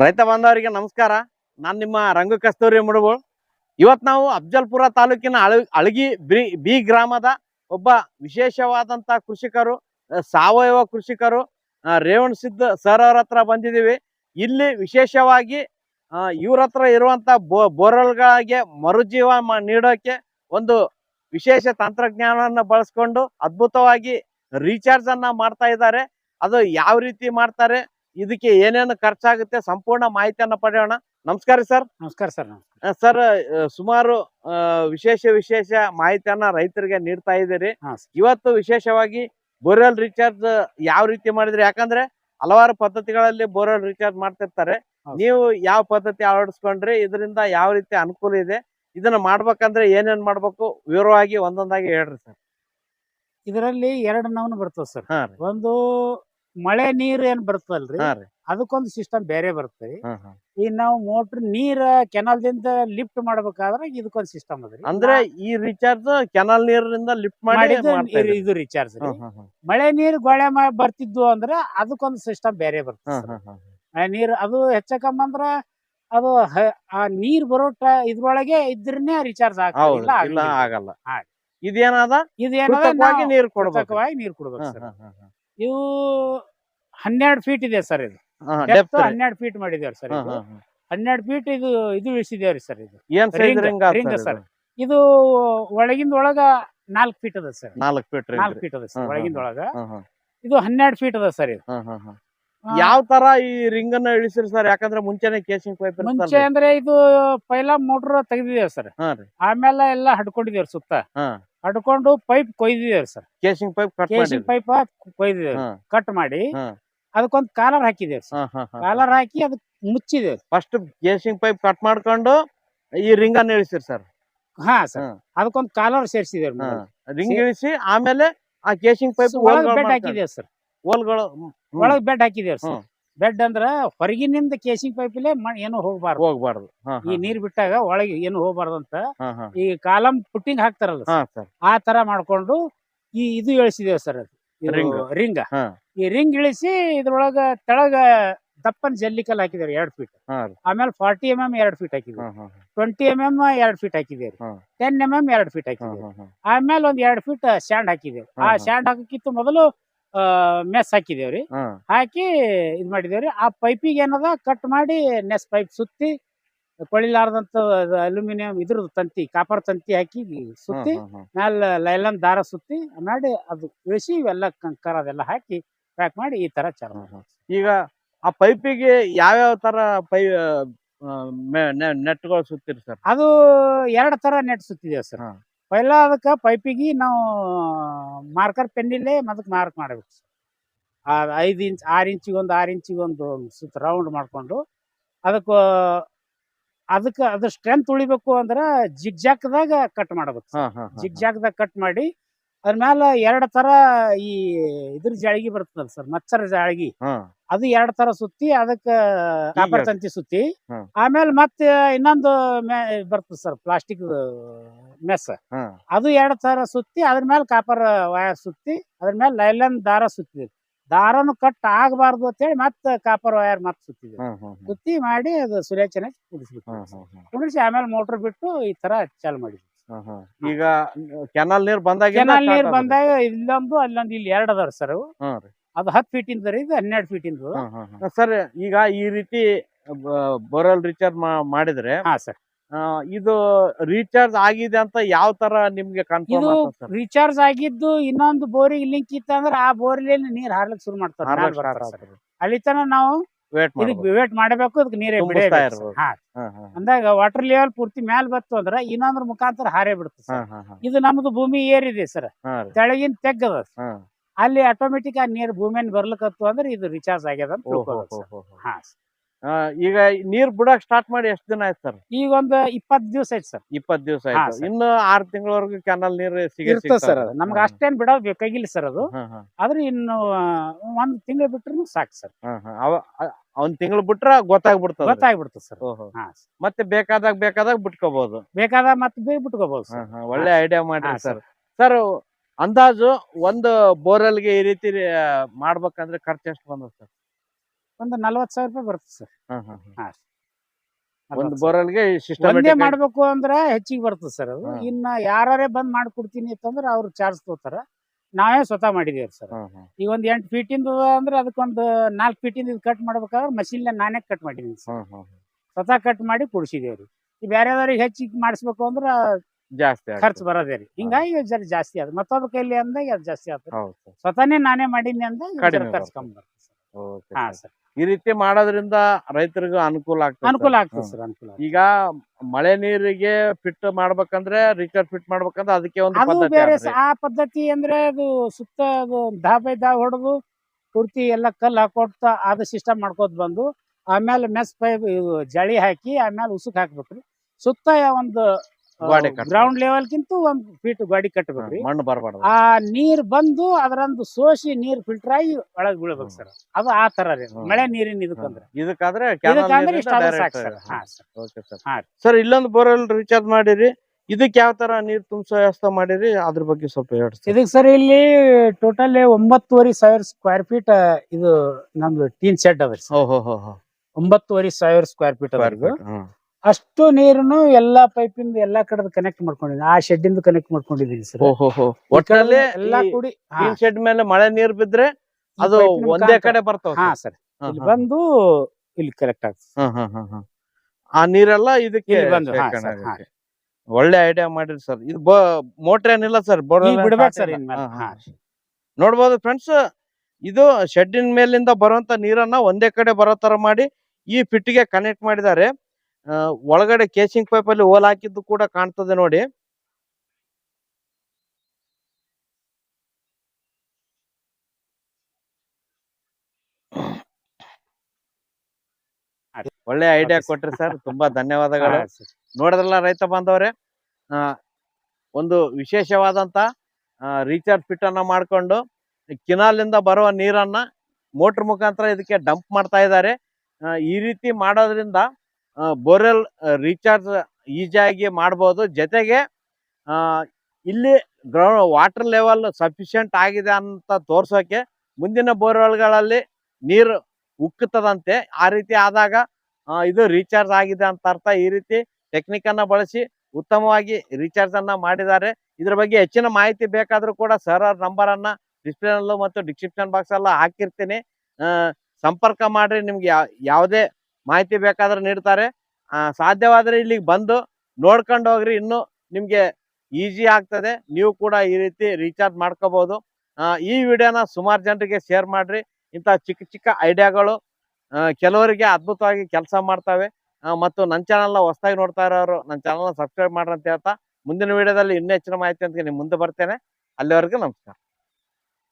ರೈತ ಬಾಂಧವರಿಗೆ ನಮಸ್ಕಾರ. ನಾನು ನಿಮ್ಮ ರಂಗ ಕಸ್ತೂರಿ ಮುಡುಗೋಳ್. ಇವತ್ತು ನಾವು ಅಫ್ಜಲ್ಪುರ ತಾಲೂಕಿನ ಅಳ, ಅಳಗಿ ಬಿ ಗ್ರಾಮದ ಒಬ್ಬ ವಿಶೇಷವಾದಂತ ಕೃಷಿಕರು ಸಾವಯವ ಕೃಷಿಕರು ರೇವಣ್ ಸಿದ್ಧ ಸರ್ ಅವ್ರ ಹತ್ರ ಬಂದಿದ್ದೀವಿ ಇಲ್ಲಿ ವಿಶೇಷವಾಗಿ ಇವ್ರ ಹತ್ರ ಇರುವಂತ ಬೋ, ಬೋರ್ವೆಲ್ಗಳಿಗೆ ಮರುಜೀವ ನೀಡೋಕ್ಕೆ ನೀಡೋಕೆ ಒಂದು ವಿಶೇಷ ತಂತ್ರಜ್ಞಾನವನ್ನು ಬಳಸ್ಕೊಂಡು ಅದ್ಭುತವಾಗಿ ರೀಚಾರ್ಜ್ ಅನ್ನ ಮಾಡ್ತಾ ಇದ್ದಾರೆ. ಅದು ಯಾವ ರೀತಿ ಮಾಡ್ತಾರೆ? ಇದಕ್ಕೆ ಏನೇನು ಖರ್ಚಾಗುತ್ತೆ ಸಂಪೂರ್ಣ ಮಾಹಿತಿಯನ್ನ ಪಡೆಯೋಣ. ನಮಸ್ಕಾರ ಸರ್. ನಮಸ್ಕಾರ ಸರ್ ಸರ್ ಸುಮಾರು ವಿಶೇಷ ವಿಶೇಷ ಮಾಹಿತಿಯನ್ನ ರೈತರಿಗೆ ನೀಡ್ತಾ ಇದ್ದೀರಿ. ಇವತ್ತು ವಿಶೇಷವಾಗಿ ಬೋರ್ವೆಲ್ ರೀಚಾರ್ಜ್ ಯಾವ ರೀತಿ ಮಾಡಿದ್ರಿ? ಯಾಕಂದ್ರೆ ಹಲವಾರು ಪದ್ಧತಿಗಳಲ್ಲಿ ಬೋರ್ವೆಲ್ ರೀಚಾರ್ಜ್ ಮಾಡ್ತಿರ್ತಾರೆ. ನೀವು ಯಾವ ಪದ್ಧತಿ ಅಳವಡಿಸ್ಕೊಂಡ್ರಿ? ಇದರಿಂದ ಯಾವ ರೀತಿ ಅನುಕೂಲ ಇದೆ? ಇದನ್ನ ಮಾಡ್ಬೇಕಂದ್ರೆ ಏನೇನ್ ಮಾಡ್ಬೇಕು? ವಿವರವಾಗಿ ಒಂದೊಂದಾಗಿ ಹೇಳ್ರಿ ಸರ್. ಇದರಲ್ಲಿ ಎರಡು ನಾವು ಬರ್ತದೆ ಸರ್. ಒಂದು ಮಳೆ ನೀರ್ ಏನ್ ಬರ್ತದಲ್ರಿ? ಹಾ ರೀ. ಅದಕ್ಕೊಂದು ಸಿಸ್ಟಮ್ ಬೇರೆ ಬರ್ತದೆ ಹಾ ಹಾ. ಈ ನಾವು ಮೋಟರ್ ನೀರ್ ಕೆನಲ್ದಿಂದ ಲಿಫ್ಟ್ ಮಾಡ್ಬೇಕಾದ್ರೆ ಇದಕ್ಕೊಂದ್ ಸಿಸ್ಟಮ್ ಅದ್ರಿ ಅಂದ್ರೆ ಈ ರೀಚಾರ್ಜ್ ಕೆನಲ್ ನೀರಿನಿಂದ ಲಿಫ್ಟ್ ಮಾಡಿ ಮಾಡಿದ್ದು ಮಾಡ್ತಾ ಇದು- ರೀಚಾರ್ಜ್ ಹಾ ಹಾ ಹಾ. ಮಳೆ ನೀರ್ ಗೊಳೆ ಮಾ- ಬರ್ತಿದ್ವು ಅಂದ್ರೆ ಅದಕ್ಕೊಂದು ಸಿಸ್ಟಮ್ ಬೇರೆ ಹಾ ಬರ್ತದೆ ಹಾ ಹಾ ಮಳೆ ನೀರ್ ಅದು ಅಂದ್ರ ಅದು ಹ- ಆ ನೀರ್ ಬರೋ ಟ- ಇದ್ರೊಳಗೆ ಇದ್ರನ್ನೇ ರೀಚಾರ್ಜ್ ಹೌದು ಆಗ್ತದಿಲ್ಲ ಇಲ್ಲ ಆಗಲ್ಲ. ಹಾ. ಇದೇನದ? ಕೃತಕವಾಗಿ ನೀರ್ ಕೊಡ್ಬೇಕು. ನೀರ್ ಕೊಡ್ಬೇಕು ಹಾ, ಸರ್. ಹಾ, ಹಾ, ಹಾ. ಇವು ಹನ್ನೆರಡು ಫೀಟ್ ಇದೆ ಸರ್ ಇದು. depth. ಹನ್ನೆರಡು ಫೀಟ್ ಮಾಡಿದೇವ್ರಿ ಸರ್ ಇದು. ಹನ್ನೆರಡು ಫೀಟ್ ಇದು ಇದು ಇಳಿಸಿದೇವ್ರಿ ಸರ್ ಇದು. ಏನ್ ರಿಂಗ್ sir. ಇದು ಒಳಗಿಂದ ಒಳಗ ನಾಲ್ಕು ಫೀಟ್ ಅದ ಸರ್ ನಾಲ್ಕು ಫೀಟ್ ನಾಲ್ಕು ಫೀಟ್ ಅದ ಹಾ, ಸರ್ ಹಾ, ಒಳಗಿಂದ ಒಳಗ. ಇದು ಹನ್ನೆರಡು ಫೀಟ್ ಅದ ಸರ್ ಇದು. ಆ, ಯಾವ ತರ ಈ ರಿಂಗ್ ಅನ್ನ ಇಳಿಸಿರಿ ಸರ್ ಯಾಕಂದ್ರೆ ಮುಂಚೆನೆ ಕೇಸಿಂಗ್ ಪೈಪ್ ಮುಂಚೆ ಅಂದ್ರೆ ಇದು ಪೈಲಾ ಮೋಟರ್ ತೆಗ್ದಿದೇವ್ ಸರ್ ಆಮೇಲೆ ಎಲ್ಲ ಹಡ್ಕೊಂಡಿದೇವ್ರಿ ಸುತ್ತ. ಹಾ. ಹಡ್ಕೊಂಡು pipe ಕೊಯ್ದಿದೇವ್ರಿ sir. Casing pipe cut casing pipe ಕೊಯ್ದಿದ್ದೇವೆ cut ಮಾಡಿ ಅದಕ್ಕೊಂದ್ ಕಾಲರ್ ಹಾಕಿದೇವ್ರಿ ಸರ್. ಕಾಲರ್ ಹಾಕಿ ಅದಕ್ಕೆ ಮುಚ್ಚಿದ್ದೇವೆ ಫಸ್ಟ್ ಕೇಸಿಂಗ್ ಪೈಪ್ ಕಟ್ ಮಾಡ್ಕೊಂಡು ಈ ರಿಂಗ್ ಅನ್ನ ಇಳಿಸಿರಿ ಸರ್. ಹಾ ಸರ್. ಅದಕ್ಕೊಂದ್ ಕಾಲರ್ ಸೇರಿಸಿದ್ದೇವೆ ರಿಂಗ್ ಇಳಿಸಿ ಆಮೇಲೆ ಆ ಕೇಸಿಂಗ್ ಪೈಪ್ ಒಳಗ್ ಬೆಡ್ ಹಾಕಿದೇವ್ ಸರ್. ಹೋಲ್ಗಳು ಒಳಗ್ ಬೆಡ್ ಹಾಕಿದೇವ್ ಸರ್. ಬೆಡ್ ಅಂದ್ರ ಹೊರಗಿನಿಂದ ಕೇಸಿಂಗ್ ಪೈಪ್ಲೆ ಏನು ಹೋಗ್ಬಾರ್ದು. ಹೋಗ್ಬಾರ್ದು. ಈ ನೀರ್ ಬಿಟ್ಟಾಗ ಒಳಗೆ ಏನು ಹೋಗ್ಬಾರ್ದು ಅಂತ ಈ ಕಾಲಂ ಪುಟ್ಟಿಂಗ್ ಹಾಕ್ತಾರಲ್ಲ ಆ ತರ ಮಾಡ್ಕೊಂಡು ಈ ಇದು ಇಳಿಸಿದೇವ್ ಸರ್ ರಿಂಗ್. ರಿಂಗ್. ಈ ರಿಂಗ್ ಇಳಿಸಿ ಇದ್ರೊಳಗ ತೆಳಗ ದಪ್ಪನ್ ಜಲ್ಲಿಕಲ್ ಹಾಕಿದಾರೆ ಎರಡ್ ಫೀಟ್ ಆಮೇಲೆ ಫಾರ್ಟಿ ಎಂ ಎಂ ಎರಡ್ ಫೀಟ್ ಹಾಕಿದ್ವಿ ಟ್ವೆಂಟಿ ಎಂ ಎಂ ಎರಡ್ ಫೀಟ್ ಹಾಕಿದೇವ್ರಿ ಹಾ. ಟೆನ್ ಎಂ ಎಂ ಎರಡ್ ಫೀಟ್ ಹಾಕಿದೇವ್ ಆಮೇಲೆ ಒಂದ್ ಎರಡ್ ಫೀಟ್ ಸ್ಯಾಂಡ್ ಹಾಕಿದೇವ್ ಆ. ಸ್ಯಾಂಡ್ ಹಾಕಕ್ಕಿಂತ ಮೊದಲು ಮೆಸ್ ಹಾಕಿದೇವ್ರಿ. ಹಾಕಿ ಇದ್ ಮಾಡಿದೇವ್ರಿ. ಆ ಪೈಪಿಗೆ ಏನದ? ಕಟ್ ಮಾಡಿ ನೆಸ್ ಪೈಪ್ ಸುತ್ತಿ ಕೊಳಿಲಾರ್ದಂತ ಅಲ್ಯೂಮಿನಿಯಂ ಇದ್ರದ್ದು ತಂತಿ ಕಾಪರ್ ತಂತಿ ಹಾಕಿ ಸುತ್ತಿ. ಮ್ಯಾಲ ಲೈಲನ್ ದಾರ ಸುತ್ತಿ ಮಾಡಿ ಅದು ಇಳಿಸಿ ಇವೆಲ್ಲ ಕಂಕರ್ ಅದೆಲ್ಲ ಹಾಕಿ ಪ್ಯಾಕ್ ಮಾಡಿ ಈ ತರ ಹಾ. ಈಗ ಆ ಪೈಪಿಗೆ ಯಾವ್ಯಾವ ತರ ಪೈ ನೆಟ್ಗಳು ಸುತ್ತಿರಿ ಸರ್? ಅದು ಎರಡ್ ತರ ನೆಟ್ ಸುತ್ತಿದೇವ್ ಸರ್. ಪೈಲ ಅದಕ್ಕೆ ಪೈಪಿಗೆ ನಾವು ಮಾರ್ಕರ್ ಪೆನ್ನಿಲ್ಲೇ ಅದಕ್ಕೆ ಮಾರ್ಕ್ ಮಾಡಬೇಕು ಸರ್ ಆ ಐದು ಇಂಚ್ ಆರು ಇಂಚಿಗೊಂದು ಆರು ಇಂಚಿಗೊಂದು ಸುತ್ತ ರೌಂಡ್ ಮಾಡ್ಕೊಂಡು ಅದಕ್ಕೆ ಅದಕ್ಕೆ ಅದ್ರ ಸ್ಟ್ರೆಂತ್ ಉಳಿಬೇಕು ಅಂದ್ರೆ ಜಿಗ್ಜಾಕ್ದಾಗ ಕಟ್ ಮಾಡಬೇಕು ಜಿಗ್ ಜಾಕ್ದಾಗ ಕಟ್ ಮಾಡಿ ಅದ್ರ ಮ್ಯಾಲ ಎರಡ್ ತರ ಈ ಇದ್ರ ಜಾಳಿಗೆ ಬರ್ತದಲ್ಲ ಸರ್ ಮಚ್ಚರ ಜಾಳಿಗೆ. ಅದು ಎರಡ್ ತರ ಸುತ್ತಿ ಅದಕ್ಕ ಕಾಪರ್ ತಂತಿ ಸುತ್ತಿ. ಆಮೇಲೆ ಮತ್ತೆ ಇನ್ನೊಂದು ಬರ್ತದೆ ಸರ್ ಪ್ಲಾಸ್ಟಿಕ್ ಮೆಸ್. ಅದು ಎರಡ್ ತರ ಸುತ್ತಿ ಅದ್ರ ಮೇಲೆ ಕಾಪರ್ ವಯರ್ ಸುತ್ತಿ ಅದ್ರ ಮೇಲೆ ಲೈಲನ್ ದಾರ ಸುತ್ತಿದ್ವಿ ದಾರನು ಕಟ್ ಆಗಬಾರ್ದು ಅಂತೇಳಿ ಮತ್ತೆ ಕಾಪರ್ ವಯರ್ ಮತ್ತೆ ಹಾ ಸುತ್ತಿ ಮಾಡಿ ಅದು ಸುರೇಚನೆ ಕುಡಿಸ್ಬೇಕು. ಕುದಿಸಿ ಆಮೇಲೆ ಮೋಟರ್ ಬಿಟ್ಟು ಈ ತರ ಚಾಲು ಮಾಡಿದ್ವಿ. ಈಗ ಕೆನಲ್ ನೀರ್ ಬಂದಾಗ ಕೆನಲ್ ನೀರ್ ಬಂದಾಗ ಇಲ್ಲೊಂದು ಅಲ್ಲೊಂದು ಇಲ್ಲಿ ಎರಡು ಅದಾವ ಸರ್ ಅದು ಹತ್ತು ಫೀಟ್ ಇಂದ ಇದು ಹನ್ನೆರಡು ಫೀಟ್ ಇಂದ. ಸರ್ ಈಗ ಈ ರೀತಿ ಬೋರ್ವೆಲ್ ರೀಚಾರ್ಜ್ ಮಾಡಿದ್ರೆ ಹಾ ಸರ್. ಇದು ರೀಚಾರ್ಜ್ ಆಗಿದೆ ಅಂತ ಯಾವ ತರ ನಿಮ್ಗೆ ಇದು ರೀಚಾರ್ಜ್ ಆಗಿದ್ದು ಇನ್ನೊಂದು ಬೋರಿಗೆ ಲಿಂಕ್ ಇತ್ತು ಅಂದ್ರೆ ಆ ಬೋರ್ಲಿ ನೀರ್ ಹಾರ್ಲಿಕ್ಕೆ ಶುರು ಮಾಡ್ತಾರೆ ಅಲ್ಲಿ ತನ ನಾವು ವೇಟ್ ಮಾಡಬೇಕು ಅದಕ್ಕೆ ನೀರೇ ಅಂದಾಗ ವಾಟರ್ ಲೆವೆಲ್ ಪೂರ್ತಿ ಮ್ಯಾಲ್ ಬತ್ತು ಅಂದ್ರೆ ಇನ್ನೊಂದ್ರ ಮುಖಾಂತರ ಹಾರೇ ಬಿಡುತ್ತೆ ಇದು ನಮ್ದು ಭೂಮಿ ಏರಿದೆ ಸರ್. ತೆಳಗಿನ ತೆಗ್ಗದ ಅಲ್ಲಿ ಆಟೋಮೆಟಿಕ್ ಆ ನೀರ್ ಭೂಮಿಯನ್ನು ಬರ್ಲಿಕತ್ತು ಅಂದ್ರೆ ಇದು ರಿಚಾರ್ಜ್ ಆಗ್ಯದ ಅಂತ ಓ, ತಿಳ್ಕೊಬೇಕು sir. ಹೋ, ಹೋ. ಹಾ. ಆ, ಈಗ ನೀರ್ ಬಿಡಕ್ ಸ್ಟಾರ್ಟ್ ಮಾಡಿ ಎಷ್ಟ್ ದಿನ ಆಯ್ತು ಸರ್? ಈಗ ಒಂದು ಇಪ್ಪತ್ತು ದಿವಸ ಆಯ್ತು ಸರ್. ಇಪ್ಪತ್ ದಿವಸ ಆಯ್ತು. sir. ಇನ್ನು ಆರ್ ತಿಂಗಳವರೆಗೂ ಕೆನಲ್ ನೀರ್ ಸಿಗುತ್ತೆ ಇರ್ತದೆ ಸರ್ ಅದು. ನಮ್ಗೆ ಅಷ್ಟೇನ್ ಬಿಡೋದು ಬೇಕಾಗಿಲ್ಲ ಸರ್ ಅದು. ಆದ್ರೆ ಇನ್ನು ಆ, ಒಂದ್ ತಿಂಗಳು ಬಿಟ್ರು ಸಾಕು ಸರ್. ಒಂದ್ ತಿಂಗಳು ಬಿಟ್ರ ಗೊತ್ತಾಗ್ಬಿಡ್ತದ ಗೊತ್ತಾಗ್ಬಿಡ್ತದೆ ಸರ್. ಹಾ ಮತ್ತೆ ಬೇಕಾದಾಗ ಬೇಕಾದಾಗ ಬಿಟ್ಕೋಬಹುದು ಬೇಕಾದಾಗ ಮತ್ತೆ ಬೇಗ ಬಿಟ್ಕೋಬಹುದು ಸರ್. ಒಳ್ಳೆ ಐಡಿಯಾ ಮಾಡಿ ಸರ್. ಸರ್ ಅಂದಾಜು ಒಂದು ಬೋರಲ್ಗೆ ಈ ರೀತಿ ಮಾಡ್ಬೇಕಂದ್ರೆ ಖರ್ಚು ಎಷ್ಟು ಬಂದ ಸರ್? ಒಂದು ನಲ್ವತ್ತು ಸಾವಿರ ರೂಪಾಯಿ ಬರುತ್ತೆ ಸರ್. ಹಾ ಒಂದು ಬೋರ್ವೆಲ್ಗೆ ಒಂದೇ ಸಿಸ್ಟಮ್ ಮಾಡ್ಬೇಕು ಅಂದ್ರೆ ಹೆಚ್ಚಿಗೆ ಬರ್ತದೆ ಸರ್ ಅದು. ಹಾ. ಇನ್ನ ಯಾರೇ ಬಂದ್ ಮಾಡ್ಕೊಡ್ತೀನಿ ಅಂತಂದ್ರೆ ಅವ್ರು ಚಾರ್ಜ್ ತಗೋತಾರ. ನಾವೇ ಸ್ವತಃ ಮಾಡಿದೇವ್ರಿ ಸರ್. ಈ ಒಂದ್ ಎಂಟು ಫೀಟಿಂದ ಅಂದ್ರೆ ಅದಕ್ಕೊಂದು ನಾಲ್ಕು ಫೀಟಿಂದ ಇದು ಕಟ್ ಮಾಡ್ಬೇಕಾದ್ರೆ ಮಷಿನ್ ನಾನೇ ಕಟ್ ಮಾಡಿದೀನಿ ಸರ್. ಸ್ವತಃ ಕಟ್ ಮಾಡಿ ಕೊಡ್ಸಿದೇವ್ರಿ. ಈ ಬೇರೆದವ್ರಿಗೆ ಹೆಚ್ಚಿಗೆ ಮಾಡಿಸ್ಬೇಕು ಅಂದ್ರ ಜಾಸ್ತಿ. ಖರ್ಚು ಬರೋದೇ ರೀ ಹಿಂಗಾಗಿ ಜರ ಜಾಸ್ತಿ ಆದ ಮತ್ತೊಬ್ಬ ಕೈಲಿ ಅಂದಾಗ ಅದು ಜಾಸ್ತಿ ಸರ್. ಸ್ವತಃನೇ ನಾನೇ ಮಾಡೀನಿ ಅಂದಾಗ ಖರ್ಚು ಬರ್ತದೆ. ಕಮ್ಮಿ ಬರ್ತದೆ ಸರ್. ಓಕೆ ಹಾ ಸರ್. ಸರ್. ಈ ರೀತಿ ಮಾಡೋದ್ರಿಂದ ರೈತರಿಗೂ ಅನುಕೂಲ ಆಗ್ತದೆ ಅನುಕೂಲ. ಆಗ್ತದೆ ಸರ್ ಅನುಕೂಲ ಈಗ ಮಳೆ ನೀರಿಗೆ ಫಿಟ್ ಮಾಡ್ಬೇಕಂದ್ರೆ ರಿಕರ್ ಫಿಟ್ ಮಾಡ್ಬೇಕಂದ್ರೆ ಅದಕ್ಕೆ ಒಂದು ಬೇರೆ ಆ ಪದ್ಧತಿ ಅಂದ್ರೆ ಅದು ಸುತ್ತ ಅದು ದಾ ಬೈ ದಾ ಹೊಡೆದು ಪೂರ್ತಿ ಎಲ್ಲ ಕಲ್ಲು ಹಾಕೊಡ್ತಾ ಅದ ಸಿಸ್ಟಮ್ ಮಾಡ್ಕೋತ ಬಂದು ಆಮೇಲೆ ಮೆಸ್ ಪೈಪ್ ಇದು ಜಳಿ ಹಾಕಿ ಆಮೇಲೆ ಉಸುಕ್ ಹಾಕ್ಬೇಕ್ರಿ ಸುತ್ತ ಒಂದು ಗೋಡೆ ಲೆವೆಲ್ ಗ್ರೌಂಡ್ ಲೆವೆಲ್ಗಿಂತ ಒಂದ್ ಫೀಟ್ ಗಾಡಿ ಕಟ್ಟಬೇಕ್ರಿ ಮಣ್ಣು ಬರಬಾರ್ದು. ಆ ನೀರ್ ಬಂದು ಅದರಂದು ಸೋಸಿ ನೀರ್ ಫಿಲ್ಟರ್ ಆಗಿ ಒಳಗ್ ಬೀಳ್ಬೇಕು ಸರ್. ಅದು ಆ ತರ ರೀ ಮಳೆ ನೀರಿನ ಇದಕ್ಕಂದ್ರೆ. ಇದಕ್ಕಾದ್ರೆ ಇದಕ್ಕಂದ್ರೆ ಇಷ್ಟ ಸಾಕು ಸರ್. ಹಾ ಸರ್. ಓಕೆ ಸರ್ ಹಾ. ಸರ್ ಇಲ್ಲೊಂದು ಬೋರ್ವೆಲ್ ರೀಚಾರ್ಜ್ ಮಾಡಿರಿ. ಇದಕ್ಕೆ ಯಾವ ತರ ನೀರ್ ತುಂಬಿಸೋ ವ್ಯವಸ್ಥೆ ಮಾಡಿರಿ? ಅದ್ರ ಬಗ್ಗೆ ಸ್ವಲ್ಪ ಹೇಳಿ ಇದಕ್ ಇದಕ್ಕೆ ಸರ್ ಇಲ್ಲಿ ಟೋಟಲ್ ಒಂಬತ್ತುವರೆ ಸಾವಿರ ಸ್ಕ್ವೇರ್ ಫೀಟ್ ಇದು ನಮ್ದು ಟೀನ್ ಸೆಟ್ ಅದ ಒಂಬತ್ತುವರೆ ಸಾವಿರ ಸ್ಕ್ವೇರ್ ಫೀಟ್ ಅದ ಅಷ್ಟು ನೀರನ್ನು ಎಲ್ಲಾ ಪೈಪಿಂದ ಎಲ್ಲಾ ಕಡೆ ಕನೆಕ್ಟ್ ಮಾಡ್ಕೊಂಡಿದ್ದೀನಿ ಆ ಶೆಡ್ ಇಂದ ಕನೆಕ್ಟ್ ಮಾಡ್ಕೊಂಡಿದ್ದೀನಿ ಸರ್ ಒಟ್ಟಿನಲ್ಲಿ ಎಲ್ಲಾ ಕೂಡಿ ಶೆಡ್ ಮೇಲೆ ಮಳೆ ನೀರ್ ಬಿದ್ರೆ ಅದು ಒಂದೇ ಕಡೆ ಬರ್ತಾವ ಹಾ ಸರ್ ಇಲ್ಲಿ ಬಂದು ಇಲ್ಲಿ ಕನೆಕ್ಟ್ ಆಗ್ತದೆ ಆ ನೀರೆಲ್ಲ ಇದಕ್ಕೆ. ಒಳ್ಳೆ ಐಡಿಯಾ ಮಾಡಿರಿ ಸರ್ ಇದು ಮೋಟರ್ ಏನಿಲ್ಲ ಸರ್ ಬಿಡ್ಬೇಕು ಸರ್ ನೋಡ್ಬೋದು ಫ್ರೆಂಡ್ಸ್ ಇದು ಶೆಡ್ಡಿನ ಮೇಲಿಂದ ಬರುವಂತ ನೀರನ್ನ ಒಂದೇ ಕಡೆ ಬರೋ ತರ ಮಾಡಿ ಈ ಫಿಟ್ಟಿಗೆ ಕನೆಕ್ಟ್ ಮಾಡಿದ್ದಾರೆ. ಒಳಗಡೆ ಕೇಸಿಂಗ್ ಪೈಪ್ ಅಲ್ಲಿ ಹೋಲ್ ಹಾಕಿದ್ದು ಕೂಡ ಕಾಣ್ತದೆ ನೋಡಿ. ಒಳ್ಳೆ ಐಡಿಯಾ ಕೊಟ್ರಿ ಸರ್ ತುಂಬಾ ಧನ್ಯವಾದಗಳು. ನೋಡಿದ್ರಲ್ಲ ರೈತ ಬಾಂಧವರೇ ಒಂದು ವಿಶೇಷವಾದಂತ ರೀಚಾರ್ಜ್ ಫಿಟ್ ಅನ್ನ ಮಾಡ್ಕೊಂಡು ಕಿನಾಲಿಂದ ಬರುವ ನೀರನ್ನ ಮೋಟರ್ ಮುಖಾಂತರ ಇದಕ್ಕೆ ಡಂಪ್ ಮಾಡ್ತಾ ಇದ್ದಾರೆ. ಈ ರೀತಿ ಮಾಡೋದ್ರಿಂದ ಬೋರ್ವೆಲ್ ರೀಚಾರ್ಜ್ ಈಸಿಯಾಗಿ ಮಾಡ್ಬೋದು. ಜೊತೆಗೆ ಇಲ್ಲಿ ಗ್ರೌಂಡ್ ವಾಟರ್ ಲೆವೆಲ್ ಸಫಿಷಿಯಂಟ್ ಆಗಿದೆ ಅಂತ ತೋರ್ಸೋಕೆ ಮುಂದಿನ ಬೋರ್ವೆಲ್ಗಳಲ್ಲಿ ನೀರು ಉಕ್ಕುತ್ತದಂತೆ. ಆ ರೀತಿ ಆದಾಗ ಇದು ರೀಚಾರ್ಜ್ ಆಗಿದೆ ಅಂತ ಅರ್ಥ. ಈ ರೀತಿ ಟೆಕ್ನಿಕ್ ಅನ್ನ ಬಳಸಿ ಉತ್ತಮವಾಗಿ ರೀಚಾರ್ಜ್ ಅನ್ನ ಮಾಡಿದ್ದಾರೆ. ಇದ್ರ ಬಗ್ಗೆ ಹೆಚ್ಚಿನ ಮಾಹಿತಿ ಬೇಕಾದರೂ ಕೂಡ ಸರ್ ಅವ್ರ ನಂಬರ್ ಅನ್ನ ಡಿಸ್ಪ್ಲೇ ನಲ್ಲೂ ಮತ್ತು ಡಿಸ್ಕ್ರಿಪ್ಷನ್ ಬಾಕ್ಸ್ ಎಲ್ಲ ಹಾಕಿರ್ತೀನಿ. ಸಂಪರ್ಕ ಮಾಡಿರಿ. ನಿಮ್ಗೆ ಯಾವುದೇ ಮಾಹಿತಿ ಬೇಕಾದ್ರೆ ನೀಡ್ತಾರೆ. ಸಾಧ್ಯವಾದರೆ ಇಲ್ಲಿಗೆ ಬಂದು ನೋಡ್ಕೊಂಡು ಹೋಗ್ರಿ. ಇನ್ನು ನಿಮಗೆ ಈಜಿ ಆಗ್ತದೆ. ನೀವು ಕೂಡ ಈ ರೀತಿ ರೀಚಾರ್ಜ್ ಮಾಡ್ಕೋಬಹುದು ಈ ವಿಡಿಯೋನ ಸುಮಾರು ಜನರಿಗೆ ಶೇರ್ ಮಾಡ್ರಿ. ಇಂಥ ಚಿಕ್ಕ ಚಿಕ್ಕ ಐಡಿಯಾಗಳು ಕೆಲವರಿಗೆ ಅದ್ಭುತವಾಗಿ ಕೆಲಸ ಮಾಡ್ತವೆ. ಮತ್ತು ನನ್ನ ಚಾನಲ್ನ ಹೊಸದಾಗಿ ನೋಡ್ತಾ ಇರೋರು ನನ್ನ ಚಾನಲ್ನ ಸಬ್ಸ್ಕ್ರೈಬ್ ಮಾಡ್ರಿ ಅಂತ ಹೇಳ್ತಾ ಮುಂದಿನ ವಿಡಿಯೋದಲ್ಲಿ ಇನ್ನೂ ಹೆಚ್ಚಿನ ಮಾಹಿತಿ ಅಂತ ನಿಮ್ಮ ಮುಂದೆ ಬರ್ತೇನೆ. ಅಲ್ಲಿವರೆಗೂ ನಮಸ್ಕಾರ.